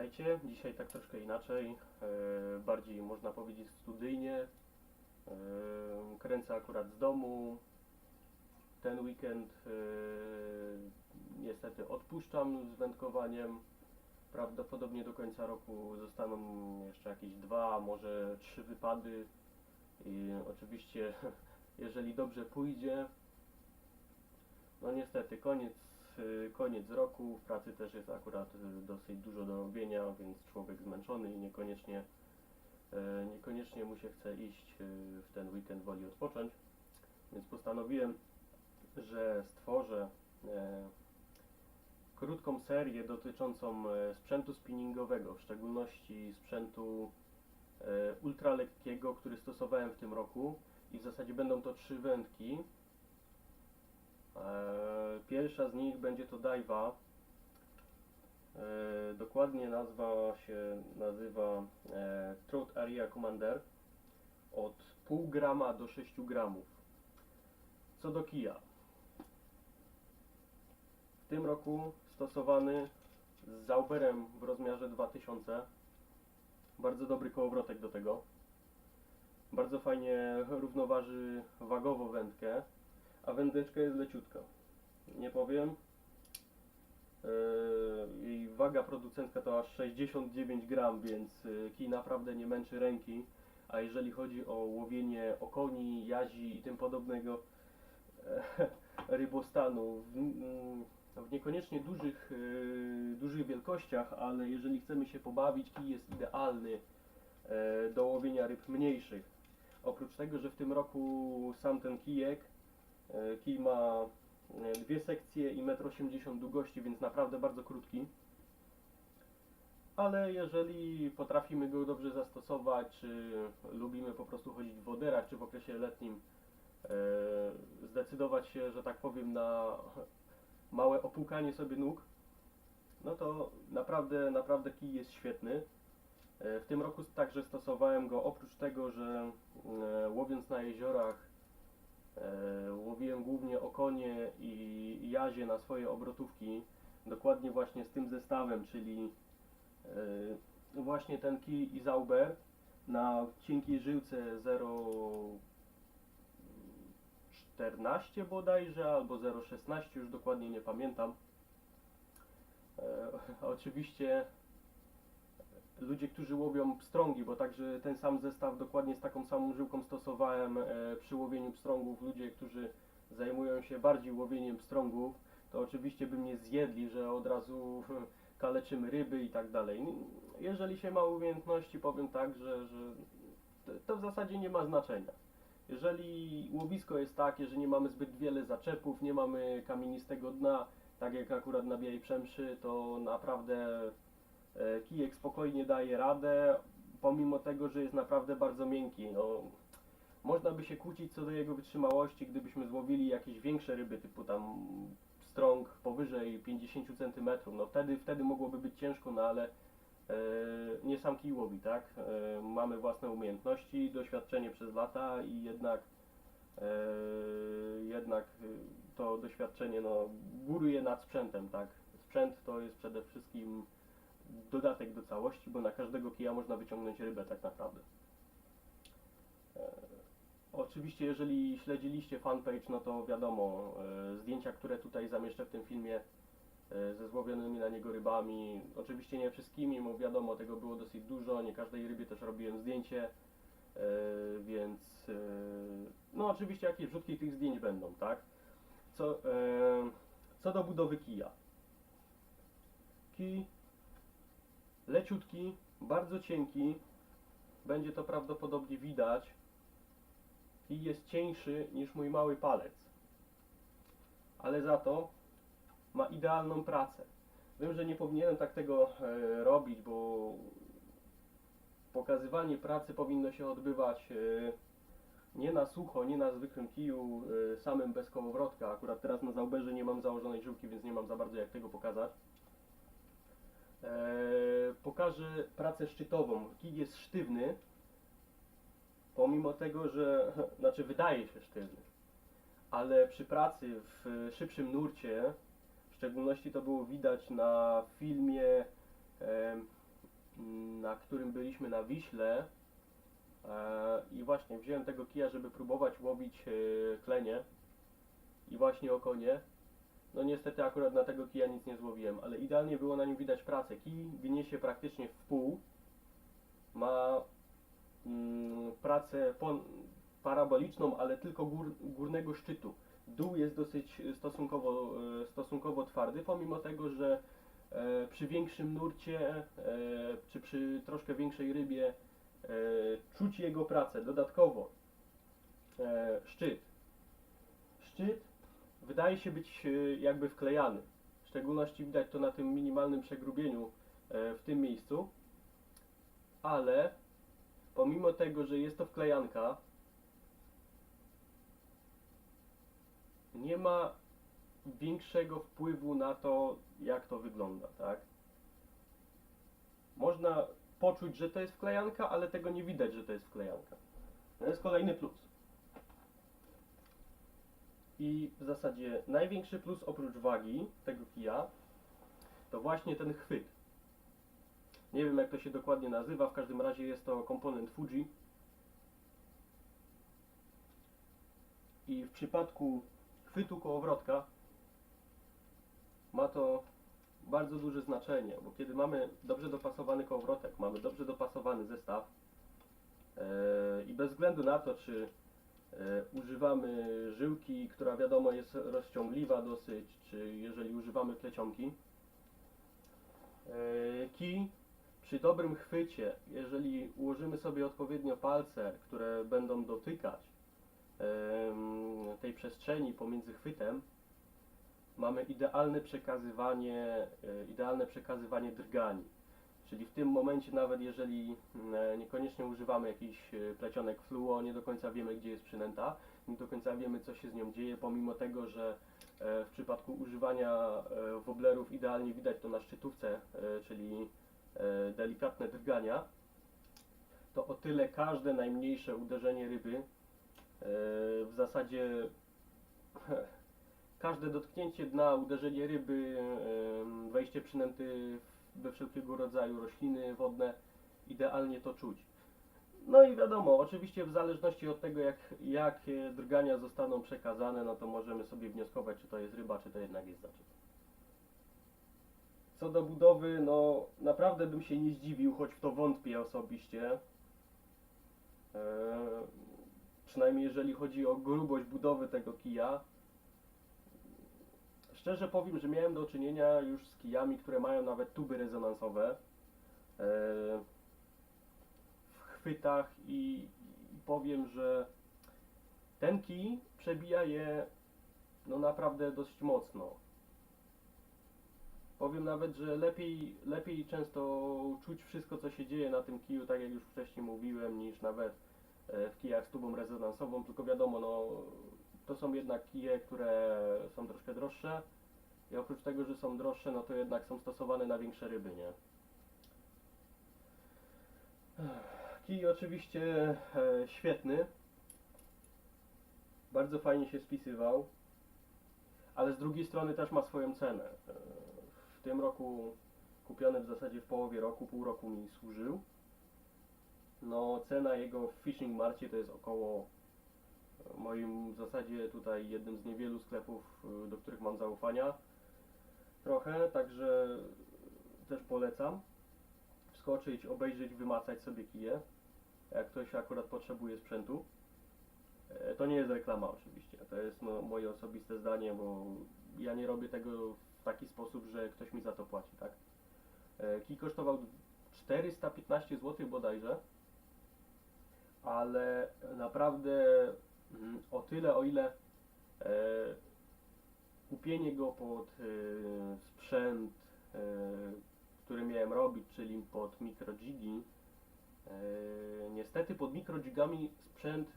Witajcie. Dzisiaj tak troszkę inaczej, e, bardziej można powiedzieć studyjnie. E, kręcę akurat z domu. Ten weekend e, niestety odpuszczam z wędkowaniem. Prawdopodobnie do końca roku zostaną jeszcze jakieś dwa, może trzy wypady. I oczywiście, jeżeli dobrze pójdzie, no niestety, koniec, koniec roku, w pracy też jest akurat y, dosyć dużo do robienia, więc człowiek zmęczony i niekoniecznie, e, niekoniecznie mu się chce iść y, w ten weekend, woli odpocząć. Więc postanowiłem, że stworzę krótką serię dotyczącą sprzętu spinningowego, w szczególności sprzętu ultralekkiego, który stosowałem w tym roku i w zasadzie będą to trzy wędki. E, Pierwsza z nich będzie to Daiwa. E, Dokładnie nazwa się nazywa e, Throat Area Commander od pół grama do 6 gramów. Co do kija. W tym roku stosowany z Zauberem w rozmiarze 2000. Bardzo dobry kołowrotek do tego. Bardzo fajnie równoważy wagowo wędkę a wędeczka jest leciutka. Nie powiem. Yy, Jej waga producencka to aż 69 gram, więc yy, kij naprawdę nie męczy ręki. A jeżeli chodzi o łowienie okoni, jazi i tym podobnego e, rybostanu w, niekoniecznie dużych, yy, dużych wielkościach, ale jeżeli chcemy się pobawić, kij jest idealny e, do łowienia ryb mniejszych. Oprócz tego, że w tym roku sam ten kijek Kij ma e, dwie sekcje i 1,80 m długości, więc naprawdę bardzo krótki. Ale jeżeli potrafimy go dobrze zastosować, czy lubimy po prostu chodzić w woderach, czy w okresie letnim e, zdecydować się, że tak powiem, na małe opłukanie sobie nóg, no to naprawdę, naprawdę kij jest świetny. E, W tym roku także stosowałem go oprócz tego, że e, łowiąc na jeziorach E, łowiłem głównie okonie i jazie na swoje obrotówki, dokładnie właśnie z tym zestawem, czyli e, właśnie ten kij i zauber na cienkiej żyłce 0,14 bodajże, albo 0,16, już dokładnie nie pamiętam. E, oczywiście ludzie, którzy łowią pstrągi, bo także ten sam zestaw dokładnie z taką samą żyłką stosowałem e, przy łowieniu pstrągów. Ludzie, którzy zajmują się bardziej łowieniem pstrągów, to oczywiście by mnie zjedli, że od razu kaleczymy ryby i tak dalej. Jeżeli się ma umiejętności, powiem tak, że, że to- w zasadzie nie ma znaczenia. Jeżeli łowisko jest takie, że nie mamy zbyt wiele zaczepów, nie mamy kamienistego dna, tak jak akurat na Białej Przemszy, to naprawdę Kijek spokojnie daje radę, pomimo tego, że jest naprawdę bardzo miękki. No, można by się kłócić co do jego wytrzymałości, gdybyśmy złowili jakieś większe ryby, typu tam strąg powyżej 50 cm. No wtedy, wtedy mogłoby być ciężko, no ale e, nie sam kij łowi, tak? E, mamy własne umiejętności, doświadczenie przez lata i jednak e, jednak e, to doświadczenie no, góruje nad sprzętem, tak? Sprzęt to jest przede wszystkim dodatek do całości, bo na każdego kija można wyciągnąć rybę tak naprawdę. E, oczywiście, jeżeli śledziliście fanpage, no to wiadomo, e, zdjęcia, które tutaj zamieszczę w tym filmie e, ze złowionymi na niego rybami, oczywiście nie wszystkimi, bo wiadomo, tego było dosyć dużo, nie każdej rybie też robiłem zdjęcie, więc no oczywiście jakieś wrzutki tych zdjęć będą, tak? Co, co do budowy kija. Kij leciutki, bardzo cienki. Będzie to prawdopodobnie widać. I jest cieńszy niż mój mały palec. Ale za to ma idealną pracę. Wiem, że nie powinienem tak tego e, robić, bo pokazywanie pracy powinno się odbywać e, nie na sucho, nie na zwykłym kiju, e, samym bez kołowrotka. Akurat teraz na zauberze nie mam założonej żyłki, więc nie mam za bardzo jak tego pokazać. Eee, pokażę pracę szczytową. Kij jest sztywny, pomimo tego, że, znaczy wydaje się sztywny, ale przy pracy w szybszym nurcie, w szczególności to było widać na filmie na którym byliśmy na Wiśle e, i właśnie wziąłem tego kija, żeby próbować łowić e, klenie i właśnie okonie. No niestety akurat na tego kija nic nie złowiłem, ale idealnie było na nim widać pracę. Kij ginie się praktycznie w pół. Ma mm, pracę pon- paraboliczną, ale tylko gór, górnego szczytu. Dół jest dosyć stosunkowo, e, stosunkowo twardy, pomimo tego, że e, przy większym nurcie e, czy przy troszkę większej rybie e, czuć jego pracę. Dodatkowo e, szczyt. Szczyt wydaje się być e, jakby wklejany. W szczególności widać to na tym minimalnym przegrubieniu e, w tym miejscu. Ale pomimo tego, że jest to wklejanka, nie ma większego wpływu na to, jak to wygląda, tak? Można poczuć, że to jest wklejanka, ale tego nie widać, że to jest wklejanka. To jest kolejny plus. I w zasadzie największy plus oprócz wagi tego kija to właśnie ten chwyt. Nie wiem jak to się dokładnie nazywa, w każdym razie jest to komponent Fuji. I w przypadku chwytu kołowrotka ma to bardzo duże znaczenie, bo kiedy mamy dobrze dopasowany kołowrotek, mamy dobrze dopasowany zestaw e, i bez względu na to, czy używamy żyłki, która wiadomo jest rozciągliwa dosyć, czy jeżeli używamy plecionki, e, kij przy dobrym chwycie, jeżeli ułożymy sobie odpowiednio palce, które będą dotykać tej przestrzeni pomiędzy chwytem, mamy idealne przekazywanie, e, idealne przekazywanie drgani. Czyli w tym momencie nawet jeżeli mm, niekoniecznie używamy jakichś e, plecionek fluo, nie do końca wiemy gdzie jest przynęta, nie do końca wiemy co się z nią dzieje, pomimo tego, że e, w przypadku używania e, woblerów idealnie widać to na szczytówce, e, czyli e, delikatne drgania, to o tyle każde najmniejsze uderzenie ryby e, w zasadzie każde dotknięcie dna, uderzenie ryby, wejście przynęty we wszelkiego rodzaju rośliny wodne, idealnie to czuć. No i wiadomo, oczywiście w zależności od tego, jak, jakie drgania zostaną przekazane, no to możemy sobie wnioskować, czy to jest ryba, czy to jednak jest zaczep. Co do budowy, no naprawdę bym się nie zdziwił, choć w to wątpię osobiście. Eee, przynajmniej jeżeli chodzi o grubość budowy tego kija. Szczerze powiem, że miałem do czynienia już z kijami, które mają nawet tuby rezonansowe e, w chwytach i, powiem, że ten kij przebija je no naprawdę dość mocno. Powiem nawet, że lepiej, lepiej często czuć wszystko, co się dzieje na tym kiju, tak jak już wcześniej mówiłem, niż nawet e, w kijach z tubą rezonansową, tylko wiadomo, no, to są jednak kije, które są troszkę droższe i oprócz tego, że są droższe, no to jednak są stosowane na większe ryby, nie? Kij oczywiście e, świetny, bardzo fajnie się spisywał, ale z drugiej strony też ma swoją cenę. E, w tym roku kupiony w zasadzie w połowie roku, pół roku mi służył. No cena jego w Fishing Marcie to jest około moim w zasadzie tutaj jednym z niewielu sklepów, e, do których mam zaufania trochę, także też polecam wskoczyć, obejrzeć, wymacać sobie kije, jak ktoś akurat potrzebuje sprzętu. E, To nie jest reklama oczywiście, to jest no, moje osobiste zdanie, bo ja nie robię tego w taki sposób, że ktoś mi za to płaci, tak? E, Kij kosztował 415 zł bodajże, ale naprawdę o tyle, o ile e, kupienie go pod e, sprzęt, e, który miałem robić, czyli pod mikrodzigi, e, niestety pod mikrodzigami sprzęt,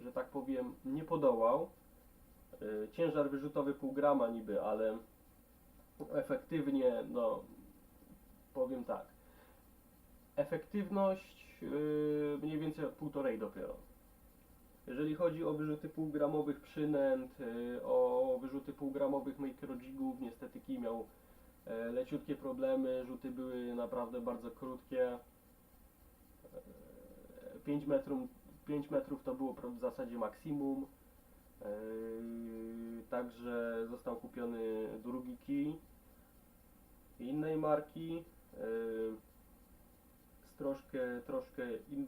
że tak powiem, nie podołał. Ciężar wyrzutowy pół grama niby, ale efektywnie, no powiem tak, efektywność mniej więcej półtorej dopiero. Jeżeli chodzi o wyrzuty półgramowych przynęt, yy, o wyrzuty półgramowych mikrodzigów, niestety kij miał e, leciutkie problemy, rzuty były naprawdę bardzo krótkie. 5 metrów, 5 metrów to było w zasadzie maksimum. Yy, Także został kupiony drugi kij innej marki z troszkę, troszkę in,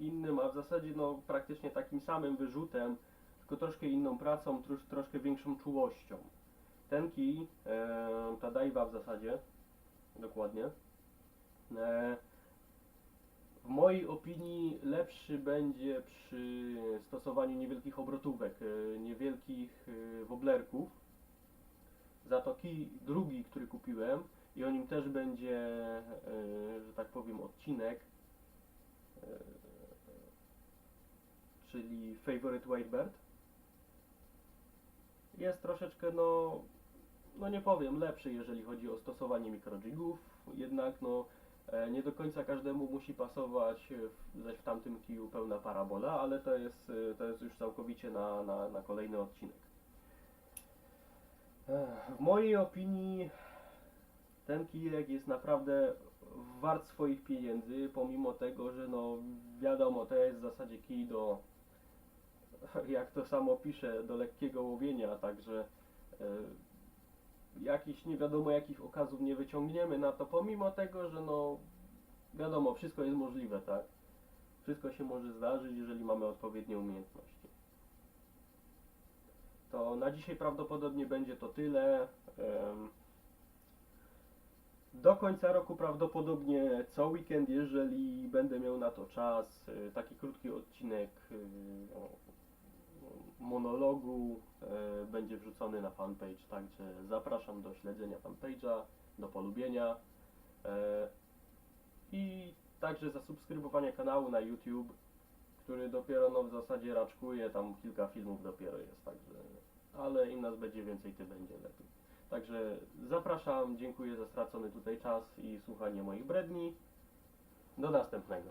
innym, a w zasadzie no, praktycznie takim samym wyrzutem, tylko troszkę inną pracą, trosz, troszkę większą czułością. Ten kij, yy, ta dajwa w zasadzie, dokładnie, yy, w mojej opinii lepszy będzie przy stosowaniu niewielkich obrotówek, e, niewielkich e, woblerków. Za to kij drugi, który kupiłem i o nim też będzie, e, że tak powiem, odcinek, e, czyli Favorite Whitebird. Jest troszeczkę, no, no nie powiem, lepszy, jeżeli chodzi o stosowanie mikrojigów, jednak no, E, Nie do końca każdemu musi pasować e, zaś w tamtym kiju pełna parabola, ale to jest, e, to jest już całkowicie na, na, na kolejny odcinek. W mojej opinii ten kijek jest naprawdę wart swoich pieniędzy, pomimo tego, że no wiadomo, to jest w zasadzie kij do, jak to samo pisze, do lekkiego łowienia, także e, jakichś nie wiadomo jakich okazów nie wyciągniemy na to, pomimo tego, że no wiadomo, wszystko jest możliwe, tak? Wszystko się może zdarzyć, jeżeli mamy odpowiednie umiejętności. To na dzisiaj prawdopodobnie będzie to tyle. Do końca roku prawdopodobnie co weekend, jeżeli będę miał na to czas, y, taki krótki odcinek o monologu e, będzie wrzucony na fanpage, także zapraszam do śledzenia fanpage'a, do polubienia e, i także zasubskrybowania kanału na YouTube, który dopiero no w zasadzie raczkuje, tam kilka filmów dopiero jest, także ale im nas będzie więcej, tym będzie lepiej. Także zapraszam, dziękuję za stracony tutaj czas i słuchanie moich bredni. Do następnego.